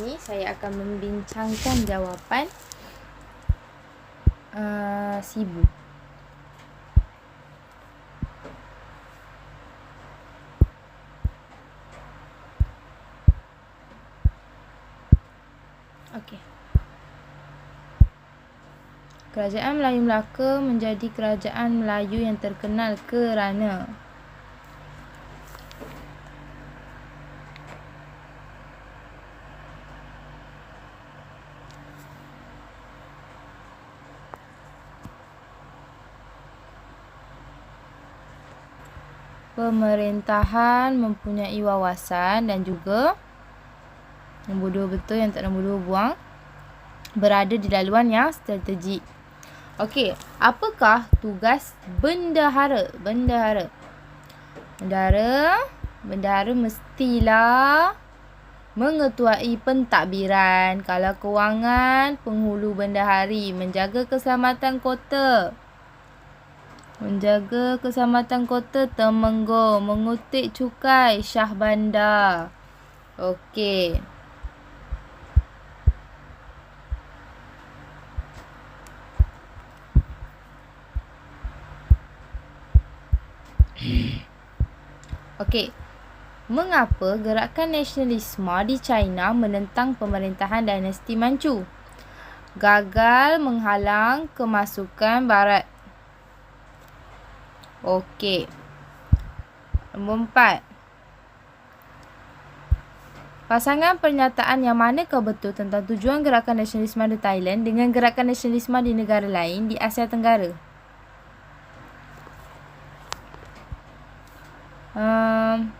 ini saya akan membincangkan jawapan uh, Sibu. Okey. Kerajaan Melayu Melaka menjadi kerajaan Melayu yang terkenal kerana pemerintahan mempunyai wawasan dan juga nombor dua betul yang tak nombor dua buang berada di laluan yang strategik. Okey, apakah tugas bendahara? Bendahara. Bendahara, bendahara mestilah mengetuai pentadbiran kalau kewangan penghulu bendahari menjaga keselamatan kota. Menjaga keselamatan kota Temenggong, mengutik cukai Syah Bandar. Okey. Okey. Mengapa gerakan nasionalisme di China menentang pemerintahan dinasti Manchu? Gagal menghalang kemasukan barat. Okey. Nombor empat. Pasangan pernyataan yang manakah betul tentang tujuan gerakan nasionalisme di Thailand dengan gerakan nasionalisme di negara lain di Asia Tenggara? um,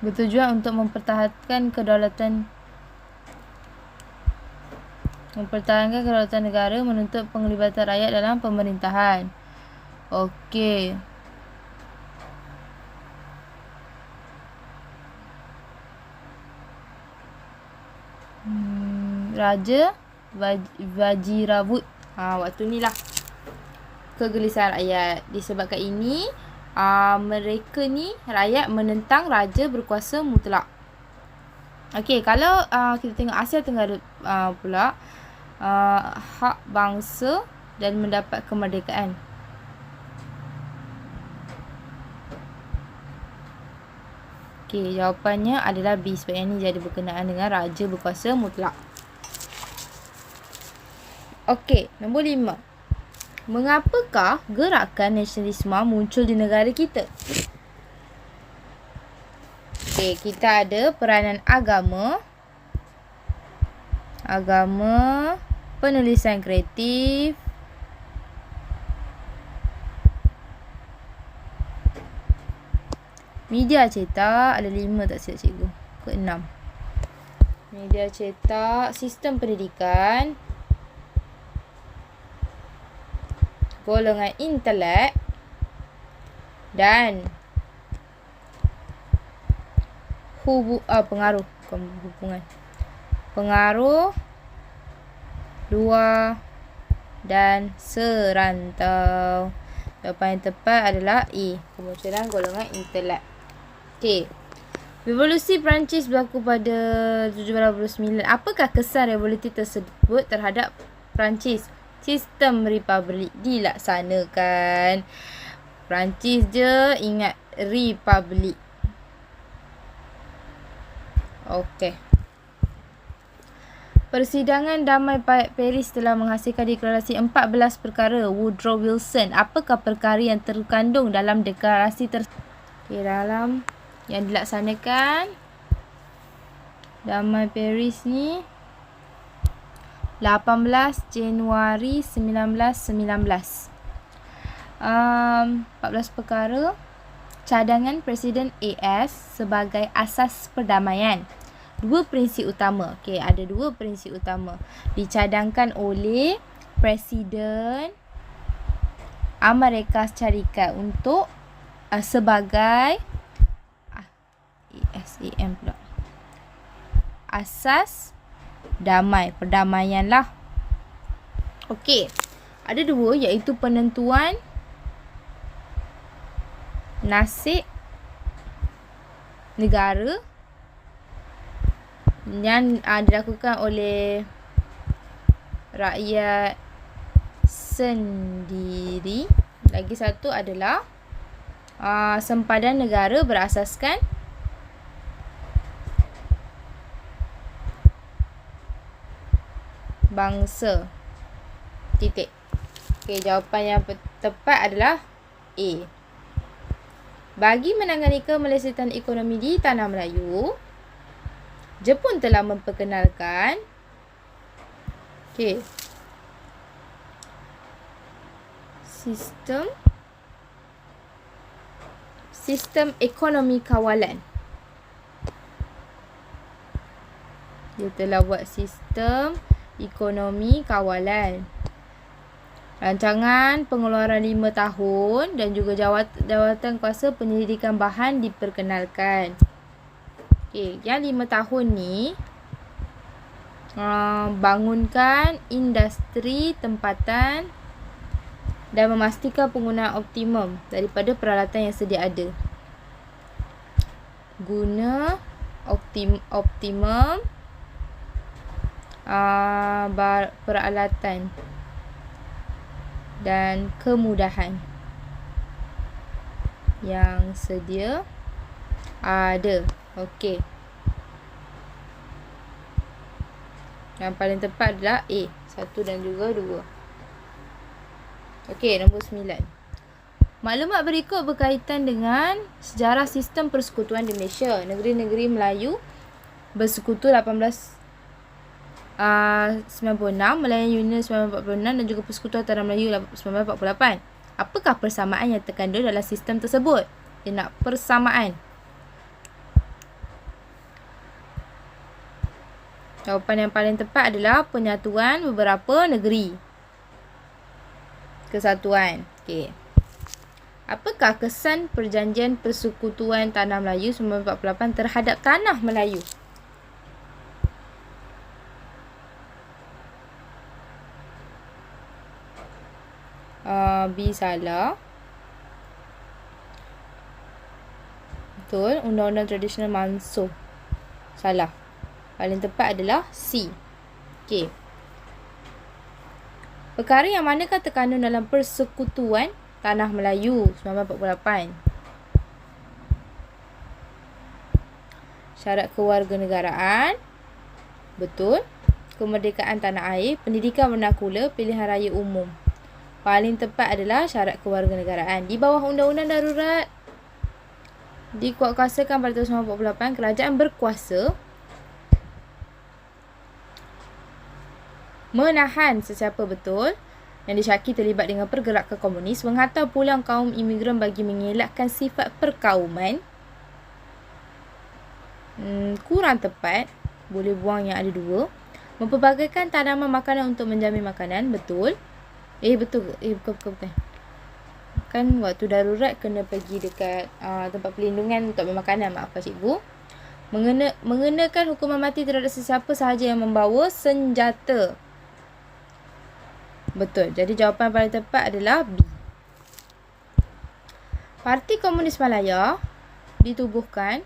bertujuan untuk mempertahankan kedaulatan mempertahankan kedaulatan negara menuntut penglibatan rakyat dalam pemerintahan. Okey. Hmm, Raja Vajiravut. Ha, waktu ni lah kegelisahan rakyat. Disebabkan ini, uh, mereka ni rakyat menentang raja berkuasa mutlak. Okey, kalau uh, kita tengok Asia Tenggara uh, pula, uh, hak bangsa dan mendapat kemerdekaan. Okey, jawapannya adalah B sebab yang ni jadi berkenaan dengan raja berkuasa mutlak. Okey, nombor lima mengapakah gerakan nasionalisme muncul di negara kita? Okey, kita ada peranan agama. Agama, penulisan kreatif. Media cetak ada lima tak silap cikgu. Ke enam. Media cetak, sistem pendidikan, golongan intelek dan hubu uh, pengaruh hubungan pengaruh dua dan serantau jawapan yang tepat adalah E kemunculan golongan intelek okey Revolusi Perancis berlaku pada 1789. Apakah kesan revolusi tersebut terhadap Perancis? sistem republik dilaksanakan. Perancis je ingat republik. Okey. Persidangan damai Paris telah menghasilkan deklarasi 14 perkara Woodrow Wilson. Apakah perkara yang terkandung dalam deklarasi tersebut? Okay, dalam yang dilaksanakan damai Paris ni 18 Januari 1919. Um, 14 perkara cadangan Presiden AS sebagai asas perdamaian. Dua prinsip utama. Okey, ada dua prinsip utama. Dicadangkan oleh Presiden Amerika Syarikat untuk uh, sebagai uh, ASAM pula. Asas damai, perdamaian lah. Okey, ada dua iaitu penentuan nasib negara yang uh, dilakukan oleh rakyat sendiri. Lagi satu adalah uh, sempadan negara berasaskan bangsa. Titik. Okey, jawapan yang tepat adalah A. Bagi menangani kemelesatan ekonomi di Tanah Melayu, Jepun telah memperkenalkan okay, sistem sistem ekonomi kawalan. Dia telah buat sistem ekonomi kawalan. Rancangan pengeluaran 5 tahun dan juga jawat, jawatan kuasa penyelidikan bahan diperkenalkan. Okey, yang 5 tahun ni uh, bangunkan industri tempatan dan memastikan penggunaan optimum daripada peralatan yang sedia ada. Guna optim, optimum uh, peralatan dan kemudahan yang sedia ada. Okey. Yang paling tepat adalah A. Satu dan juga dua. Okey, nombor sembilan. Maklumat berikut berkaitan dengan sejarah sistem persekutuan di Malaysia. Negeri-negeri Melayu bersekutu 18 uh, 96, Melayu Union 1946 dan juga Persekutuan Tanah Melayu 1948. Apakah persamaan yang terkandung dalam sistem tersebut? Dia nak persamaan. Jawapan yang paling tepat adalah penyatuan beberapa negeri. Kesatuan. Okey. Apakah kesan perjanjian persekutuan Tanah Melayu 1948 terhadap Tanah Melayu? uh, B salah. Betul. Undang-undang tradisional mansuh. Salah. Paling tepat adalah C. Okey. Perkara yang manakah terkandung dalam persekutuan Tanah Melayu 1948? Syarat kewarganegaraan. Betul. Kemerdekaan tanah air, pendidikan vernakular, pilihan raya umum paling tepat adalah syarat kewarganegaraan. Di bawah undang-undang darurat dikuatkuasakan pada tahun 1948, kerajaan berkuasa menahan sesiapa betul yang disyaki terlibat dengan pergerakan komunis, menghantar pulang kaum imigran bagi mengelakkan sifat perkauman. Hmm, kurang tepat, boleh buang yang ada dua. Mempelbagaikan tanaman makanan untuk menjamin makanan, betul. Eh betul ke? Eh bukan bukan bukan. Kan waktu darurat kena pergi dekat uh, tempat pelindungan untuk bermakanan. Maafkan cikgu. Mengena, mengenakan hukuman mati terhadap sesiapa sahaja yang membawa senjata. Betul. Jadi jawapan paling tepat adalah B. Parti Komunis Malaya ditubuhkan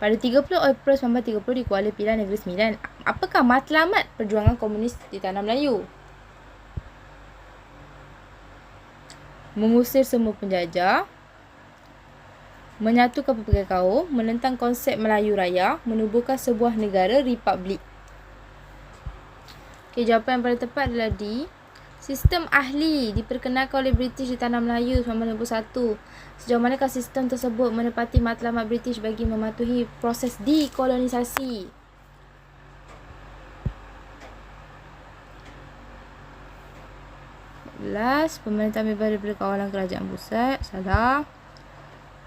pada 30 April 1930 di Kuala Pilah Negeri Sembilan. Apakah matlamat perjuangan komunis di Tanah Melayu? mengusir semua penjajah, menyatukan pelbagai kaum, menentang konsep Melayu Raya, menubuhkan sebuah negara republik. Okay, jawapan yang paling tepat adalah D. Sistem ahli diperkenalkan oleh British di Tanah Melayu 1991. Sejauh manakah sistem tersebut menepati matlamat British bagi mematuhi proses dekolonisasi? Last, pemerintah bebas daripada kawalan kerajaan pusat. Salah.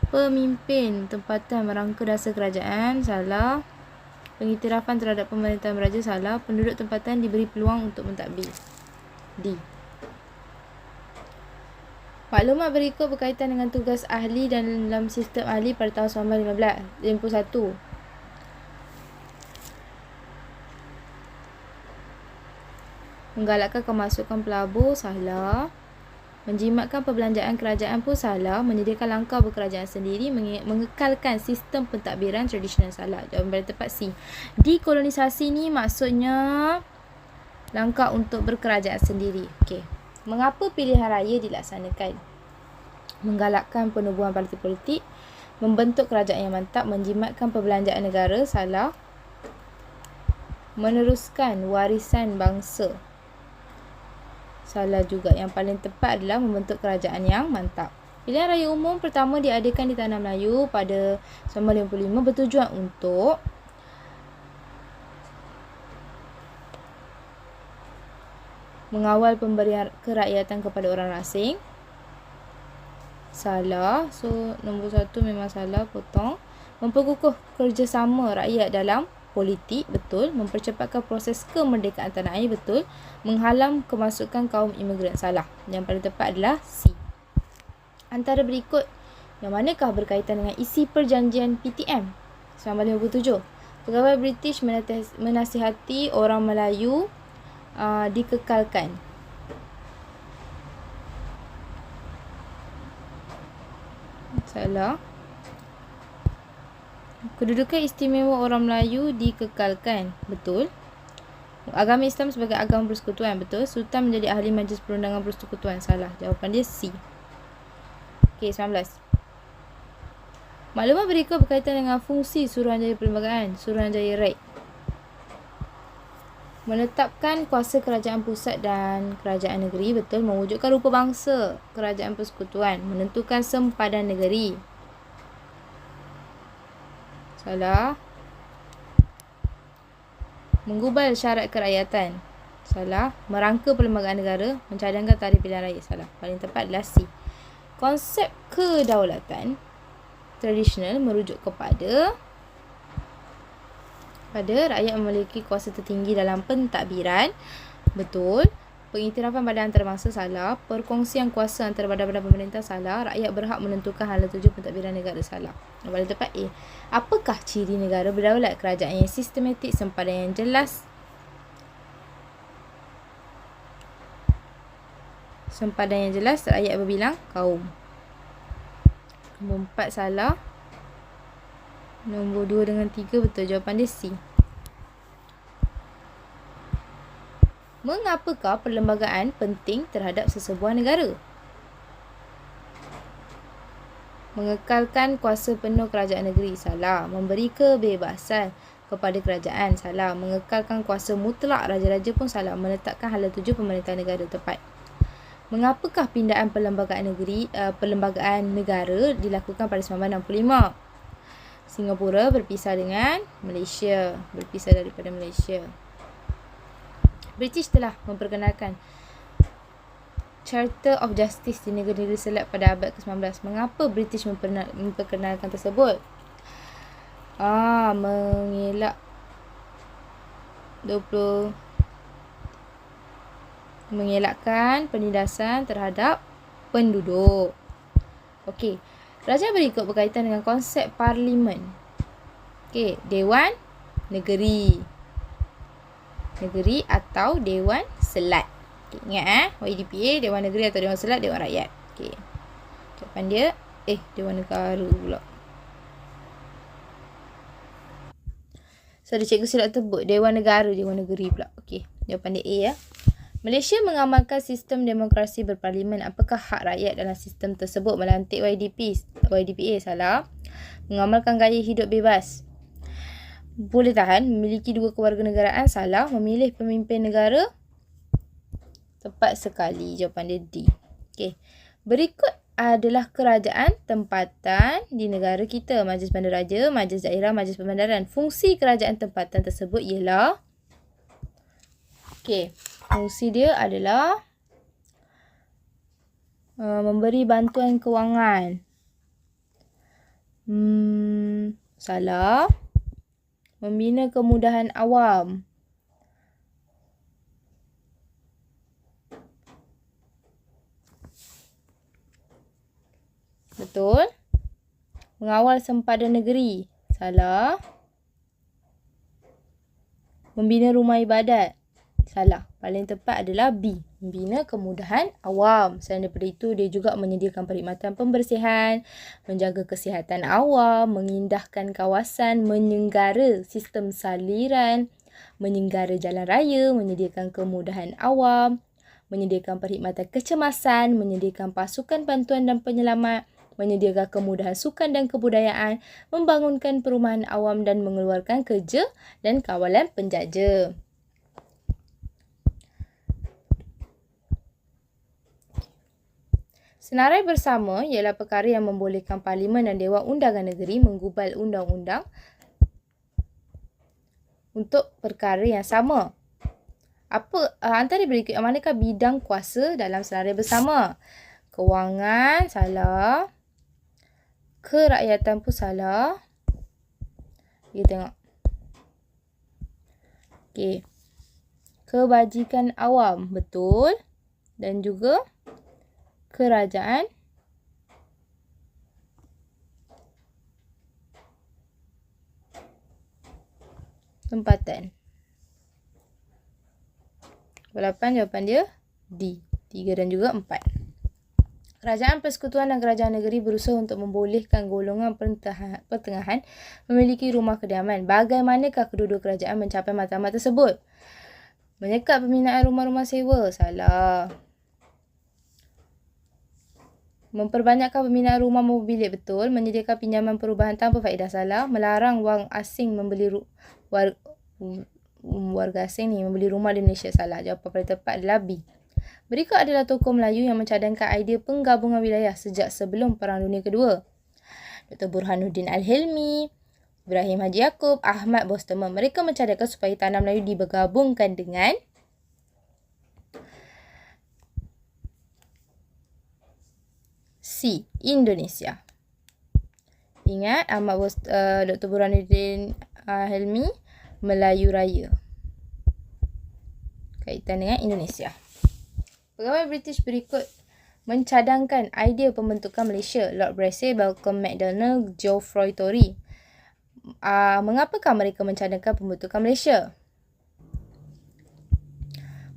Pemimpin tempatan merangka dasar kerajaan. Salah. Pengiktirafan terhadap pemerintahan beraja. Salah. Penduduk tempatan diberi peluang untuk mentadbir. D. Maklumat berikut berkaitan dengan tugas ahli dan dalam sistem ahli pada tahun 1915. 51. menggalakkan kemasukan pelabur salah Menjimatkan perbelanjaan kerajaan pun salah. Menyediakan langkah berkerajaan sendiri. Mengekalkan sistem pentadbiran tradisional salah. Jawapan paling tepat C. Dekolonisasi ni maksudnya langkah untuk berkerajaan sendiri. Okey. Mengapa pilihan raya dilaksanakan? Menggalakkan penubuhan parti politik. Membentuk kerajaan yang mantap. Menjimatkan perbelanjaan negara. Salah. Meneruskan warisan bangsa salah juga. Yang paling tepat adalah membentuk kerajaan yang mantap. Pilihan raya umum pertama diadakan di Tanah Melayu pada 1955 bertujuan untuk mengawal pemberian kerakyatan kepada orang asing. Salah. So, nombor satu memang salah. Potong. Memperkukuh kerjasama rakyat dalam politik betul mempercepatkan proses kemerdekaan tanah air betul menghalang kemasukan kaum imigran salah yang paling tepat adalah C antara berikut yang manakah berkaitan dengan isi perjanjian PTM 1957 pegawai British menasihati orang Melayu uh, dikekalkan salah Kedudukan istimewa orang Melayu dikekalkan. Betul. Agama Islam sebagai agama persekutuan. Betul. Sultan menjadi ahli majlis perundangan persekutuan. Salah. Jawapan dia C. Okey, 19. Maklumat berikut berkaitan dengan fungsi Suruhanjaya Perlembagaan. Suruhanjaya Raid. Menetapkan kuasa kerajaan pusat dan kerajaan negeri. Betul. Mewujudkan rupa bangsa kerajaan persekutuan. Menentukan sempadan negeri. Salah. Menggubal syarat kerakyatan. Salah. Merangka perlembagaan negara. Mencadangkan tarikh pilihan raya. Salah. Paling tepat adalah C. Konsep kedaulatan tradisional merujuk kepada pada rakyat memiliki kuasa tertinggi dalam pentadbiran. Betul. Pengiktirafan badan antarabangsa salah. Perkongsian kuasa antara badan-badan pemerintah salah. Rakyat berhak menentukan hala tuju pentadbiran negara salah. Pada tempat A. Apakah ciri negara berdaulat kerajaan yang sistematik sempadan yang jelas? Sempadan yang jelas rakyat berbilang kaum. Nombor 4 salah. Nombor 2 dengan 3 betul. Jawapan dia C. Mengapakah perlembagaan penting terhadap sesebuah negara? Mengekalkan kuasa penuh kerajaan negeri salah. Memberi kebebasan kepada kerajaan salah. Mengekalkan kuasa mutlak raja-raja pun salah. Menetapkan hala tuju pemerintah negara tepat. Mengapakah pindaan perlembagaan negeri uh, perlembagaan negara dilakukan pada 1965? Singapura berpisah dengan Malaysia, berpisah daripada Malaysia. British telah memperkenalkan Charter of Justice di negeri-negeri selat pada abad ke-19. Mengapa British memperkenalkan tersebut? Ah, mengelak 20 mengelakkan penindasan terhadap penduduk. Okey. Raja berikut berkaitan dengan konsep parlimen. Okey, dewan negeri negeri atau Dewan Selat. Okay, ingat eh, YDPA, Dewan Negeri atau Dewan Selat, Dewan Rakyat. Okey. Jawapan dia, eh, Dewan Negara pula. So, ada cikgu silap tebuk. Dewan Negara, Dewan Negeri pula. Okey, jawapan dia A ya. Malaysia mengamalkan sistem demokrasi berparlimen. Apakah hak rakyat dalam sistem tersebut? Melantik YDP? YDPA salah. Mengamalkan gaya hidup bebas. Boleh tahan memiliki dua kewarganegaraan salah. Memilih pemimpin negara? Tepat sekali jawapan dia D. Okey. Berikut adalah kerajaan tempatan di negara kita. Majlis bandaraja majlis daerah majlis pembandaran. Fungsi kerajaan tempatan tersebut ialah okey fungsi dia adalah uh, memberi bantuan kewangan hmm salah membina kemudahan awam. Betul. Mengawal sempadan negeri. Salah. Membina rumah ibadat. Salah. Paling tepat adalah B. Membina kemudahan awam. Selain daripada itu, dia juga menyediakan perkhidmatan pembersihan, menjaga kesihatan awam, mengindahkan kawasan, menyenggara sistem saliran, menyenggara jalan raya, menyediakan kemudahan awam, menyediakan perkhidmatan kecemasan, menyediakan pasukan bantuan dan penyelamat, menyediakan kemudahan sukan dan kebudayaan, membangunkan perumahan awam dan mengeluarkan kerja dan kawalan penjaja. Senarai bersama ialah perkara yang membolehkan Parlimen dan Dewan Undangan Negeri menggubal undang-undang untuk perkara yang sama. Apa uh, antara berikut yang manakah bidang kuasa dalam senarai bersama? Kewangan salah. Kerakyatan pun salah. Kita tengok. Okey. Kebajikan awam betul dan juga kerajaan tempatan. Berlapan jawapan dia D. Tiga dan juga empat. Kerajaan persekutuan dan kerajaan negeri berusaha untuk membolehkan golongan pertengahan memiliki rumah kediaman. Bagaimanakah kedua-dua kerajaan mencapai matlamat tersebut? Menyekat pembinaan rumah-rumah sewa. Salah. Memperbanyakkan pembinaan rumah maupun bilik betul, menyediakan pinjaman perubahan tanpa faedah salah, melarang wang asing membeli ru- war- warga asing ni membeli rumah di Malaysia salah. Jawapan paling tepat adalah B. Berikut adalah tokoh Melayu yang mencadangkan idea penggabungan wilayah sejak sebelum Perang Dunia Kedua. Dr. Burhanuddin Al-Hilmi, Ibrahim Haji Yaakob, Ahmad Bostemer. Mereka mencadangkan supaya tanah Melayu digabungkan dengan C. Indonesia. Ingat Ahmad uh, Dr. Burhanuddin uh, Helmi Melayu Raya. Kaitan dengan Indonesia. Pegawai British berikut mencadangkan idea pembentukan Malaysia. Lord Brassey, Malcolm McDonald, Geoffroy Tory. Uh, mengapakah mereka mencadangkan pembentukan Malaysia?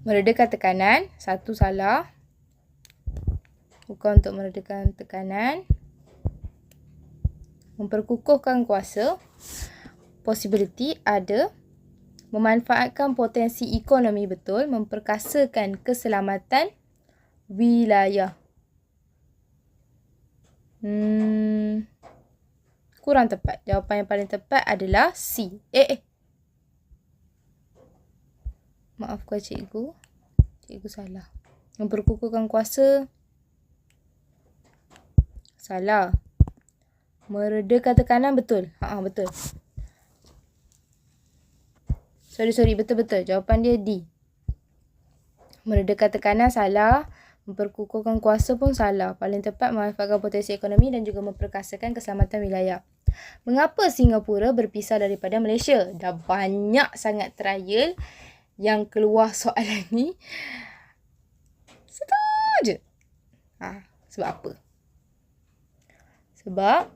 Meredakan tekanan, satu salah bukan untuk meredakan tekanan. Memperkukuhkan kuasa. Possibility ada memanfaatkan potensi ekonomi betul memperkasakan keselamatan wilayah. Hmm kurang tepat. Jawapan yang paling tepat adalah C. Eh eh. Maafkan cikgu. Cikgu salah. Memperkukuhkan kuasa Salah. Meredakan tekanan betul. Ha, ha betul. Sorry, sorry. Betul-betul. Jawapan dia D. Meredakan tekanan salah. Memperkukuhkan kuasa pun salah. Paling tepat memanfaatkan potensi ekonomi dan juga memperkasakan keselamatan wilayah. Mengapa Singapura berpisah daripada Malaysia? Dah banyak sangat trial yang keluar soalan ni. Satu je. Ha, sebab apa? Sebab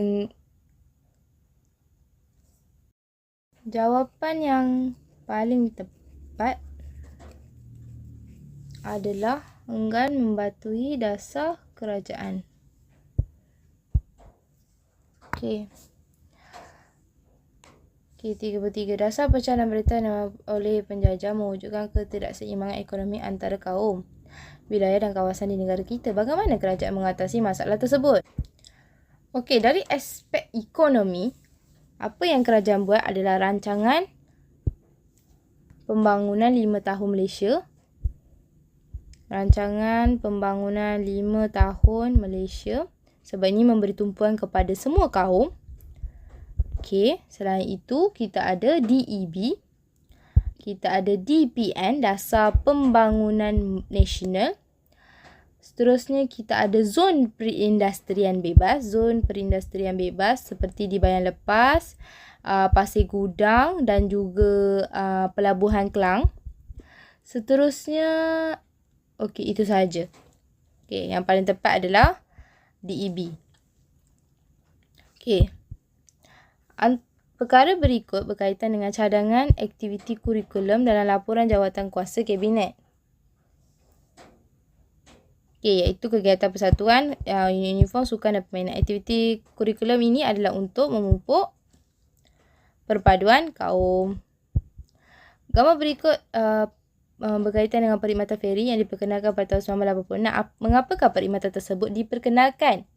mm, jawapan yang paling tepat adalah enggan membatui dasar kerajaan. Okey. Okey, tiga bertiga. Dasar pecahan berita oleh penjajah mewujudkan ketidakseimbangan ekonomi antara kaum wilayah dan kawasan di negara kita. Bagaimana kerajaan mengatasi masalah tersebut? Okey, dari aspek ekonomi, apa yang kerajaan buat adalah rancangan pembangunan lima tahun Malaysia. Rancangan pembangunan lima tahun Malaysia. Sebab ini memberi tumpuan kepada semua kaum. Okey, selain itu kita ada DEB, kita ada DPN, Dasar Pembangunan Nasional. Seterusnya kita ada zon perindustrian bebas, zon perindustrian bebas seperti di Bayan Lepas, uh, Pasir Gudang dan juga uh, Pelabuhan Kelang. Seterusnya, okey itu saja. Okey, yang paling tepat adalah DEB. Okey. Perkara berikut berkaitan dengan cadangan aktiviti kurikulum dalam laporan jawatan kuasa Kabinet. Okay, iaitu kegiatan persatuan, uh, uniform, sukan dan permainan. Aktiviti kurikulum ini adalah untuk memupuk perpaduan kaum. Gambar berikut uh, uh, berkaitan dengan perkhidmatan feri yang diperkenalkan pada tahun 1986. Mengapakah perkhidmatan tersebut diperkenalkan?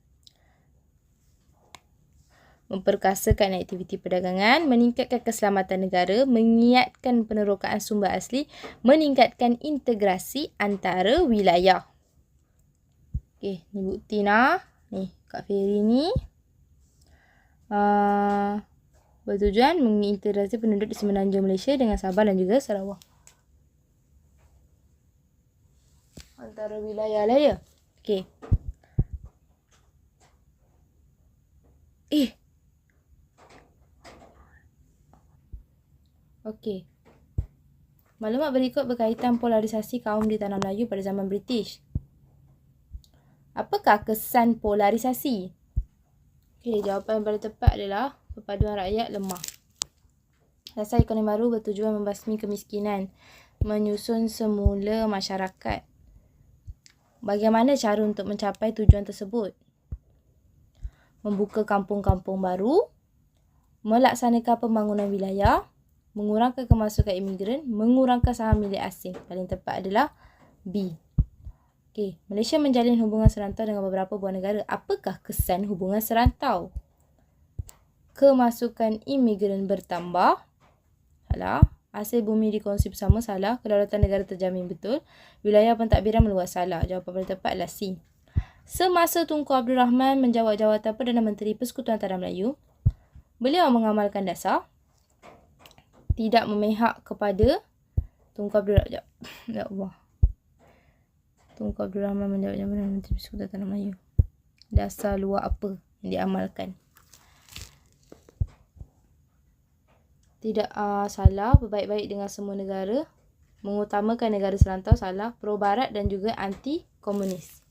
memperkasakan aktiviti perdagangan, meningkatkan keselamatan negara, mengiatkan penerokaan sumber asli, meningkatkan integrasi antara wilayah. Okey, ni bukti nah. Ni, Kak Ferry ni. Uh, bertujuan mengintegrasi penduduk di semenanjung Malaysia dengan Sabah dan juga Sarawak. Antara wilayah lah ya. Okey. Eh, Okey. Maklumat berikut berkaitan polarisasi kaum di tanah Melayu pada zaman British. Apakah kesan polarisasi? Okey, jawapan yang paling tepat adalah perpaduan rakyat lemah. Dasar ekonomi baru bertujuan membasmi kemiskinan, menyusun semula masyarakat. Bagaimana cara untuk mencapai tujuan tersebut? Membuka kampung-kampung baru, melaksanakan pembangunan wilayah, mengurangkan kemasukan imigran, mengurangkan saham milik asing. Paling tepat adalah B. Okey, Malaysia menjalin hubungan serantau dengan beberapa buah negara. Apakah kesan hubungan serantau? Kemasukan imigran bertambah. Salah. Hasil bumi dikongsi bersama. Salah. Kedaulatan negara terjamin betul. Wilayah pentadbiran meluas. Salah. Jawapan paling tepat adalah C. Semasa Tunku Abdul Rahman menjawab jawatan Perdana Menteri Persekutuan Tanah Melayu, beliau mengamalkan dasar tidak memihak kepada Tunku Abdul Rahman. Ya Allah. Tunku Abdul Rahman menjawab jabatan Menteri Persekutuan Tanah Melayu. Dasar luar apa yang diamalkan? Tidak uh, salah, berbaik-baik dengan semua negara. Mengutamakan negara selantau salah, pro-barat dan juga anti-komunis.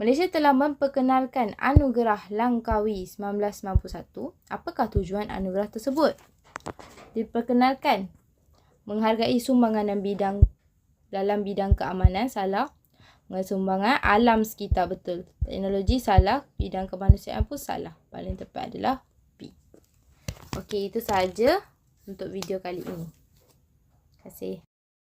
Malaysia telah memperkenalkan Anugerah Langkawi 1991. Apakah tujuan anugerah tersebut? diperkenalkan menghargai sumbangan dalam bidang dalam bidang keamanan salah. Sumbangan alam sekitar betul. Teknologi salah bidang kemanusiaan pun salah. Paling tepat adalah B okey itu sahaja untuk video kali ini. Terima kasih